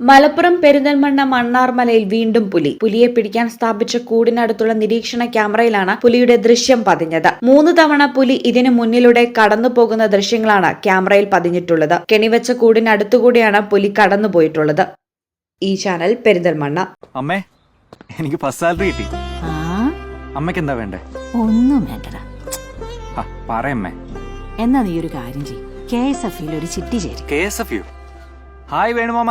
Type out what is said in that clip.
മലപ്പുറം പെരിന്തൽമണ്ണ മണ്ണാർമലയിൽ വീണ്ടും പുലി. പുലിയെ പിടിക്കാൻ സ്ഥാപിച്ച കൂടിനടുത്തുള്ള നിരീക്ഷണ ക്യാമറയിലാണ് പുലിയുടെ ദൃശ്യം പതിഞ്ഞത്. മൂന്ന് തവണ പുലി ഇതിനു മുന്നിലൂടെ കടന്നു പോകുന്ന ദൃശ്യങ്ങളാണ് ക്യാമറയിൽ പതിഞ്ഞിട്ടുള്ളത്. കെണിവെച്ച കൂടിനടുത്തുകൂടിയാണ് പുലി കടന്നുപോയിട്ടുള്ളത് ഈ ചാനൽ പെരിന്തൽമണ്ണ. അമ്മേ എനിക്ക് സാലറി കിട്ടി. ആ? അമ്മയ്ക്ക് എന്താ വേണ്ടേ? ഒന്നും വേണ്ടടാ. പറയമ്മേ എന്നാ നീ ഒരു കാര്യം ചെയ്യും. കെ എസ് എഫ് ഒരു ചിട്ടി ചേരും. K S F U? Hi വേണുമാമ.